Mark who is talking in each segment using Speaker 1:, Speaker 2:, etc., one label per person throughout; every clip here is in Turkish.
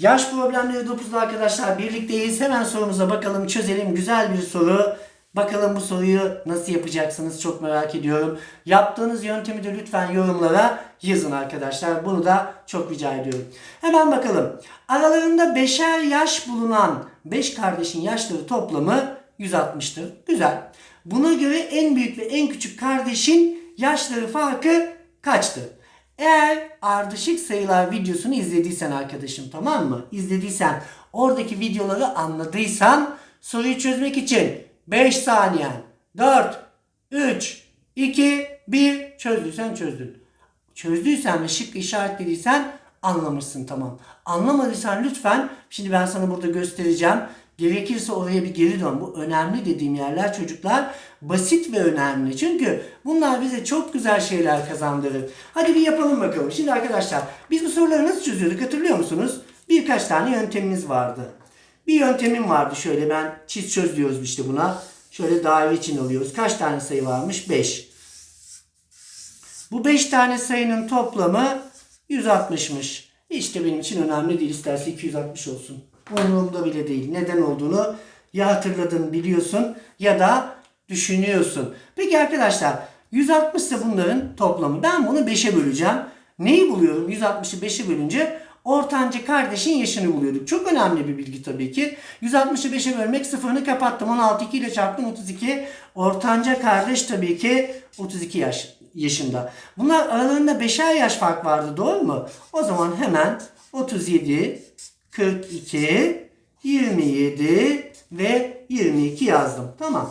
Speaker 1: Yaş problemleri 9'da arkadaşlar birlikteyiz. Hemen sorumuza bakalım çözelim. Güzel bir soru. Bakalım bu soruyu nasıl yapacaksınız çok merak ediyorum. Yaptığınız yöntemi de lütfen yorumlara yazın arkadaşlar. Bunu da çok rica ediyorum. Hemen bakalım. Aralarında beşer yaş bulunan 5 kardeşin yaşları toplamı 160'tır. Güzel. Buna göre en büyük ve en küçük kardeşin yaşları farkı kaçtır? Eğer ardışık sayılar videosunu izlediysen arkadaşım tamam mı? İzlediysen oradaki videoları anladıysan soruyu çözmek için 5 saniyen 4 3 2 1 çözdüysen çözdün. Çözdüysen ve şık işaretlediysen anlamışsın tamam. Anlamadıysan lütfen şimdi ben sana burada göstereceğim. Gerekirse oraya bir geri dön. Bu önemli dediğim yerler çocuklar basit ve önemli. Çünkü bunlar bize çok güzel şeyler kazandırır. Hadi bir yapalım bakalım. Şimdi arkadaşlar biz bu soruları nasıl çözüyorduk hatırlıyor musunuz? Birkaç tane yöntemimiz vardı. Bir yöntemim vardı şöyle ben çiz çöz diyoruz işte buna. Şöyle daire için alıyoruz. Kaç tane sayı varmış? 5. Bu 5 tane sayının toplamı 160'mış. İşte benim için önemli değil. İsterse 260 olsun. Umurumda bile değil. Neden olduğunu ya hatırladın biliyorsun ya da düşünüyorsun. Peki arkadaşlar 160 ise bunların toplamı. Ben bunu 5'e böleceğim. Neyi buluyorum? 160'ı 5'e bölünce ortanca kardeşin yaşını buluyorduk. Çok önemli bir bilgi tabii ki. 160'ı 5'e bölmek sıfırını kapattım. 16 2 ile çarptım 32. Ortanca kardeş tabii ki 32 yaş yaşında. Bunlar aralarında 5'er yaş fark vardı doğru mu? O zaman hemen 37, 42, 27 ve 22 yazdım. Tamam.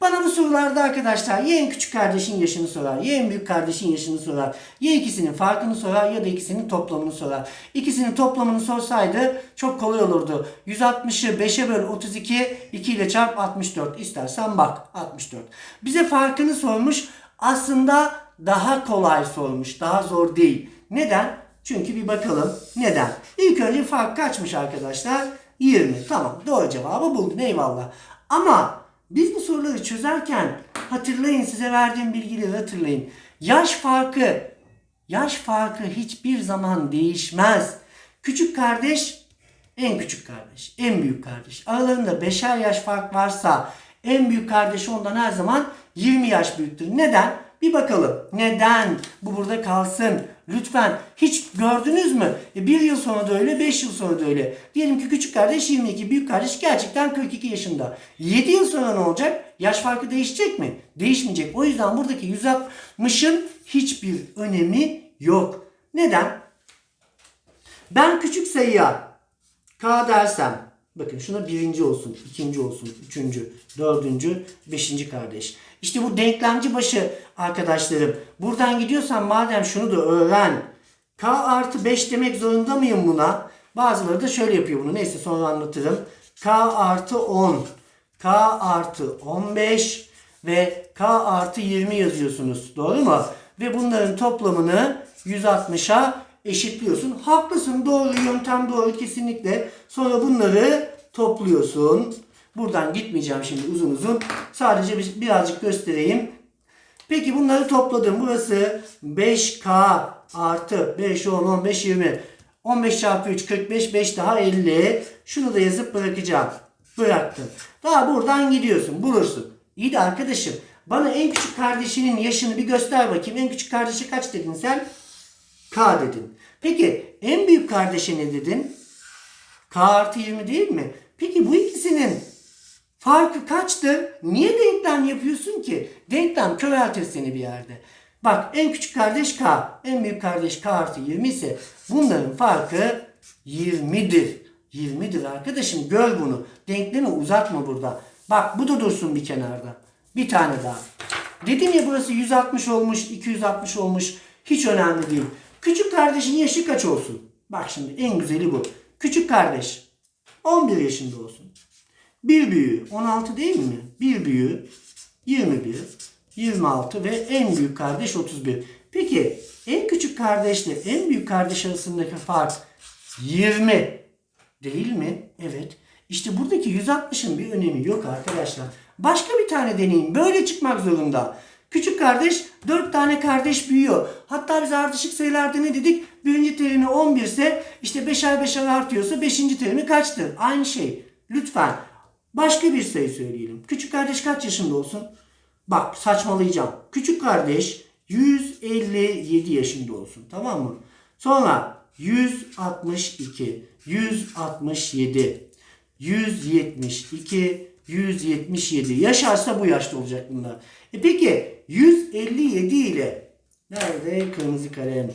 Speaker 1: Bana bu sorularda arkadaşlar ya en küçük kardeşin yaşını sorar, ya en büyük kardeşin yaşını sorar, ya ikisinin farkını sorar ya da ikisinin toplamını sorar. İkisinin toplamını sorsaydı çok kolay olurdu. 160'ı 5'e böl 32, 2 ile çarp 64. İstersen bak 64. Bize farkını sormuş. Aslında daha kolay sormuş. Daha zor değil. Neden? Çünkü bir bakalım. Neden? İlk önce fark kaçmış arkadaşlar? 20. Tamam doğru cevabı buldun eyvallah. Ama biz bu soruları çözerken hatırlayın size verdiğim bilgileri hatırlayın. Yaş farkı yaş farkı hiçbir zaman değişmez. Küçük kardeş en küçük kardeş, en büyük kardeş. Aralarında beşer yaş fark varsa en büyük kardeş ondan her zaman 20 yaş büyüktür. Neden? Bir bakalım. Neden? Bu burada kalsın. Lütfen. Hiç gördünüz mü? E, bir yıl sonra da öyle, 5 yıl sonra da öyle. Diyelim ki küçük kardeş 22, büyük kardeş gerçekten 42 yaşında. 7 yıl sonra ne olacak? Yaş farkı değişecek mi? Değişmeyecek. O yüzden buradaki 160'ın hiçbir önemi yok. Neden? Ben küçük sayıya K dersem bakın şuna birinci olsun, ikinci olsun, üçüncü, dördüncü, beşinci kardeş. İşte bu denklemci başı arkadaşlarım. Buradan gidiyorsan madem şunu da öğren. K artı 5 demek zorunda mıyım buna? Bazıları da şöyle yapıyor bunu. Neyse sonra anlatırım. K artı 10. K artı 15 ve K artı 20 yazıyorsunuz. Doğru mu? Ve bunların toplamını 160'a eşitliyorsun. Haklısın doğru yöntem doğru kesinlikle. Sonra bunları topluyorsun. Buradan gitmeyeceğim şimdi uzun uzun. Sadece bir- birazcık göstereyim. Peki bunları topladım. Burası 5K artı 5, 10, 15, 20. 15 çarpı 3, 45, 5 daha 50. Şunu da yazıp bırakacağım. Bıraktım. Daha buradan gidiyorsun. Bulursun. İyi de arkadaşım bana en küçük kardeşinin yaşını bir göster bakayım. En küçük kardeşi kaç dedin sen? K dedin. Peki en büyük kardeşe ne dedin? K artı 20 değil mi? Peki bu ikisinin farkı kaçtır? Niye denklem yapıyorsun ki? Denklem köreltir seni bir yerde. Bak en küçük kardeş K, en büyük kardeş K artı 20 ise bunların farkı 20'dir. 20'dir arkadaşım gör bunu. Denklemi uzatma burada. Bak bu da dursun bir kenarda. Bir tane daha. Dedim ya burası 160 olmuş, 260 olmuş. Hiç önemli değil. Küçük kardeşin yaşı kaç olsun? Bak şimdi en güzeli bu. Küçük kardeş 11 yaşında olsun. Bir büyüğü 16 değil mi? Bir büyüğü 21, 26 ve en büyük kardeş 31. Peki en küçük kardeşle en büyük kardeş arasındaki fark 20 değil mi? Evet. İşte buradaki 160'ın bir önemi yok arkadaşlar. Başka bir tane deneyin. Böyle çıkmak zorunda. Küçük kardeş 4 tane kardeş büyüyor. Hatta biz ardışık sayılarda ne dedik? Birinci terimi 11 ise işte beşer beşer artıyorsa 5. terimi kaçtır? Aynı şey. Lütfen başka bir sayı söyleyelim. Küçük kardeş kaç yaşında olsun? Bak saçmalayacağım. Küçük kardeş 157 yaşında olsun. Tamam mı? Sonra 162, 167, 172, 177. Yaşarsa bu yaşta olacak bunlar. E peki 157 ile nerede kırmızı kalem?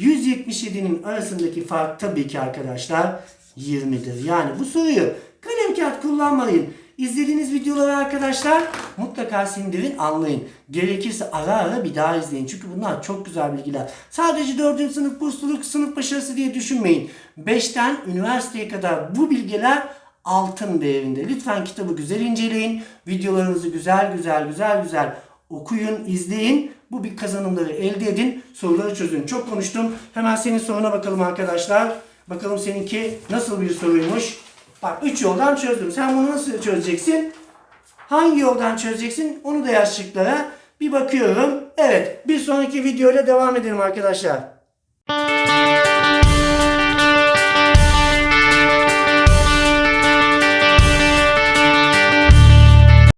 Speaker 1: 177'nin arasındaki fark tabii ki arkadaşlar 20'dir. Yani bu soruyu kalem kağıt kullanmayın. İzlediğiniz videoları arkadaşlar mutlaka sindirin anlayın. Gerekirse ara ara bir daha izleyin. Çünkü bunlar çok güzel bilgiler. Sadece 4. sınıf bursluluk, sınıf başarısı diye düşünmeyin. 5'ten üniversiteye kadar bu bilgiler altın değerinde. Lütfen kitabı güzel inceleyin. Videolarınızı güzel güzel güzel güzel okuyun, izleyin. Bu bir kazanımları elde edin. Soruları çözün. Çok konuştum. Hemen senin soruna bakalım arkadaşlar. Bakalım seninki nasıl bir soruymuş. Bak 3 yoldan çözdüm. Sen bunu nasıl çözeceksin? Hangi yoldan çözeceksin? Onu da yaz. Bir bakıyorum. Evet. Bir sonraki videoyla devam edelim arkadaşlar.